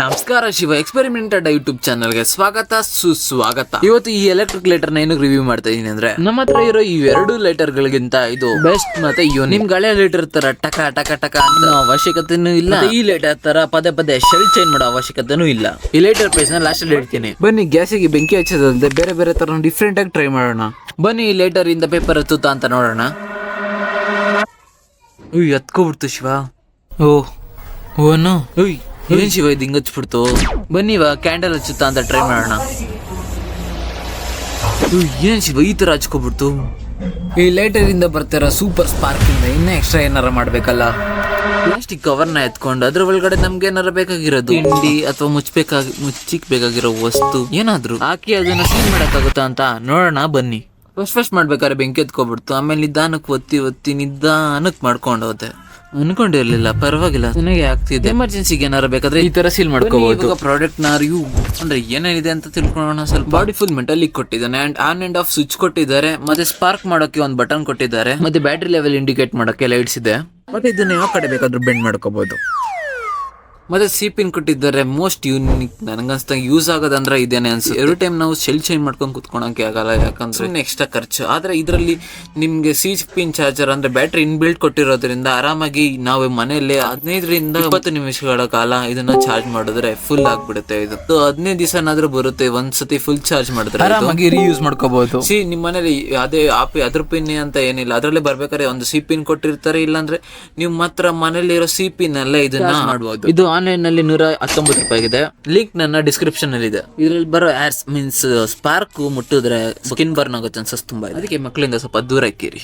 ನಮಸ್ಕಾರ Shiva experimented YouTube ಚಾನಲ್ಗೆ ಸ್ವಾಗತ ಸುಸ್ವಾಗತ. ಇವತ್ತು ಈ ಎಲೆಕ್ಟ್ರಿಕ್ ಲೈಟರ್ನ ಏನು ರಿವ್ಯೂ ಮಾಡ್ತಾ ಇದೀನಿ ಅಂದ್ರೆ ನಮ್ಮ ಹತ್ರ ಇರೋ ಈ ಎರಡು ಲೈಟರ್ ಗಳಿಗಿಂತ ಇದು ಬೆಸ್ಟ್ ಮತ್ತೆ ಇವ್ ನಿಮ್ ಗಳೆ ಲೈಟರ್ ತರ ಟಕ ಟಕ ಟಕ ಅನ್ನೋ ಅವಶ್ಯಕತೆನೂ ಇಲ್ಲ. ಈ ಲೈಟರ್ ತರ ಪದೇ ಪದೇ ಶೆಲ್ ಚೇಂಜ್ ಮಾಡೋ ಅವಶ್ಯಕತೆನೂ ಇಲ್ಲ. ಈ ಲೈಟರ್ ಪ್ರೈಸ್ನ ಲಾಸ್ಟ್ ಅಲ್ಲಿ ಹೇಳ್ತೀನಿ. ಬನ್ನಿ ಗ್ಯಾಸಿಗೆ ಬೆಂಕಿ ಹಚ್ಚದಂತೆ ಬೇರೆ ಬೇರೆ ತರ ಡಿಫ್ರೆಂಟ್ ಆಗಿ ಟ್ರೈ ಮಾಡೋಣ. ಬನ್ನಿ ಈ ಲೈಟರ್ ಇಂದ ಪೇಪರ್ ಹತ್ತುತ್ತಾ ಅಂತ ನೋಡೋಣ. ಎತ್ಕೊಬಿಡ್ತು ಶಿವ. ಓ ಓನು ಉಯ್. ಏನ್ ಶಿವ ಇದು ಬನ್ನಿ ಇವಾಗ ಕ್ಯಾಂಡಲ್ ಹಚ್ಚುತ್ತಾ ಅಂತ ಟ್ರೈ ಮಾಡೋಣ. ಏನ್ ಶಿವ ಈ ತರ ಹಚ್ಕೊಬಿಡ್ತು? ಈ ಲೈಟರ್ ಇಂದ ಬರ್ತಿರೋ ಸೂಪರ್ ಸ್ಪಾರ್ಕ್ ಇಂದ ಇನ್ನೂ ಎಕ್ಸ್ಟ್ರಾ ಏನಾರ ಮಾಡ್ಬೇಕಲ್ಲ? ಪ್ಲಾಸ್ಟಿಕ್ ಕವರ್ನ ಎತ್ಕೊಂಡು ಅದ್ರ ಒಳಗಡೆ ನಮ್ಗೆ ಏನಾರ ಬೇಕಾಗಿರೋದು? ಹಿಂಡಿ ಅಥವಾ ಮುಚ್ಚಬೇಕಾಗಿ ಮುಚ್ಚಿಕ್ ಬೇಕಾಗಿರೋ ವಸ್ತು ಏನಾದ್ರು ಹಾಕಿ ಅದನ್ನ ಸೀಲ್ ಮಾಡಕ್ಕಾಗುತ್ತಾ ಅಂತ ನೋಡೋಣ, ಬನ್ನಿ. ಫಸ್ಟ್ ಫಸ್ಟ್ ಮಾಡ್ಬೇಕಾದ್ರೆ ಬೆಂಕಿ ಎತ್ಕೊಬಿಡ್ತು. ಆಮೇಲೆ ನಿಧಾನಕ್ಕೆ ಒತ್ತಿ ಒತ್ತಿ ನಿಧಾನಕ್ಕೆ ಮಾಡ್ಕೊಂಡು ಹೋದೆ. ಅನ್ಕೊಂಡಿರ್ಲಿಲ್ಲ ಪರವಾಗಿಲ್ಲ. ನನಗೆ ಆಗ್ತಿದೆ. ಎಮರ್ಜೆನ್ಸಿಗೆ ಏನಾರ ಬೇಕಾದ್ರೆ ಈ ತರ ಸೀಲ್ ಮಾಡ್ಕೋಬಹುದು ಪ್ರಾಡಕ್ಟ್ನ ರಿವ್ಯೂ ಅಂದ್ರೆ ಏನೇನಿದೆ ಅಂತ ತಿಳ್ಕೊಳ್ಳೋಣ ಸ್ವಲ್ಪ. ಬಾಡಿ ಫುಲ್ ಮೆಟಲ್ ಕೊಟ್ಟಿದ್ದಾನೆ. And on and off switch ಕೊಟ್ಟಿದ್ದಾರೆ. ಮತ್ತೆ ಸ್ಪಾರ್ಕ್ ಮಾಡೋಕೆ ಒಂದು ಬಟನ್ ಕೊಟ್ಟಿದ್ದಾರೆ. ಮತ್ತೆ ಬ್ಯಾಟ್ರಿ ಲೆವೆಲ್ ಇಂಡಿಕೇಟ್ ಮಾಡೋಕೆ ಲೈಟ್ಸ್ ಇದೆ. ಮತ್ತೆ ಇದನ್ನ ಯಾವ ಕಡೆ ಬೇಕಾದ್ರೂ ಬೆಂಡ್ ಮಾಡ್ಕೋಬಹುದು ಮತ್ತೆ ಸಿ ಪಿನ್ ಕೊಟ್ಟಿದ್ದಾರೆ. ಮೋಸ್ಟ್ ಯೂನಿಕ್ ನನಗನ್ಸ್ದಂಗೆ ಯೂಸ್ ಆಗೋದಂದ್ರೆ ಇದೇನೆ ಅನ್ಸುತ್ತೆ. ಎರಡು ಟೈಮ್ ನಾವು ಶೆಲ್ ಚೇಂಜ್ ಮಾಡ್ಕೊಂಡು ಕುತ್ಕೊಳಕ್ಕೆ ಆಗಲ್ಲ ಯಾಕಂದ್ರೆ ಎಕ್ಸ್ಟ್ರಾ ಖರ್ಚು. ಆದ್ರೆ ಇದರಲ್ಲಿ ನಿಮ್ಗೆ ಸಿ ಪಿನ್ ಚಾರ್ಜರ್ ಅಂದ್ರೆ ಬ್ಯಾಟ್ರಿ ಇನ್ಬಿಲ್ಟ್ ಕೊಟ್ಟಿರೋದ್ರಿಂದ ಆರಾಮಾಗಿ ನಾವು ಮನೆಯಲ್ಲಿ ಹದಿನೈದರಿಂದ ಇಪ್ಪತ್ತು ನಿಮಿಷಗಳ ಕಾಲ ಇದನ್ನ ಚಾರ್ಜ್ ಮಾಡಿದ್ರೆ ಫುಲ್ ಆಗ್ಬಿಡುತ್ತೆ ಇದು. ಹದಿನೈದು ದಿವಸ ಏನಾದ್ರೂ ಬರುತ್ತೆ. ಒಂದ್ಸತಿ ಫುಲ್ ಚಾರ್ಜ್ ಮಾಡಿದ್ರೆ. ಆರಾಮಾಗಿ ರೀಯೂಸ್ ಮಾಡ್ಕೋಬಹುದು ಸಿ ನಿಮ್ಮ ಮನೇಲಿ ಅದೇ ಆಪ್ ಅದ್ರ ಪಿನ್ ಅಂತ ಏನಿಲ್ಲ. ಅದರಲ್ಲೇ ಬರ್ಬೇಕಾದ್ರೆ ಒಂದು ಸಿ ಪಿನ್ ಕೊಟ್ಟಿರ್ತಾರೆ. ಇಲ್ಲಾಂದ್ರೆ ನೀವು ಮಾತ್ರ ಮನೇಲಿರೋ ಸಿ ಪಿನ್ ಅಲ್ಲೇ ಇದನ್ನ ಮಾಡಬಹುದು ಇದು ಆನ್ಲೈನ್ನಲ್ಲಿ ನೂರ ಹತ್ತೊಂಬತ್ತು ರೂಪಾಯಿ ಇದೆ ಲಿಂಕ್ ನನ್ನ ಡಿಸ್ಕ್ರಿಪ್ಷನ್ನಲ್ಲಿ ಇದೆ ಇದ್ರಲ್ಲಿ ಬರೋ ಆರ್ಸ್ ಮೀನ್ಸ್ ಸ್ಪಾರ್ಕ್ ಮುಟ್ಟಿದ್ರೆ ಸ್ಕಿನ್ ಬರ್ನ್ ಆಗೋ ಚಾನ್ಸಸ್ ತುಂಬಾ ಇದೆ. ಅದಕ್ಕೆ ಮಕ್ಕಳಿಂದ ಸ್ವಲ್ಪ ದೂರ ಇಕ್ಕಿರಿ.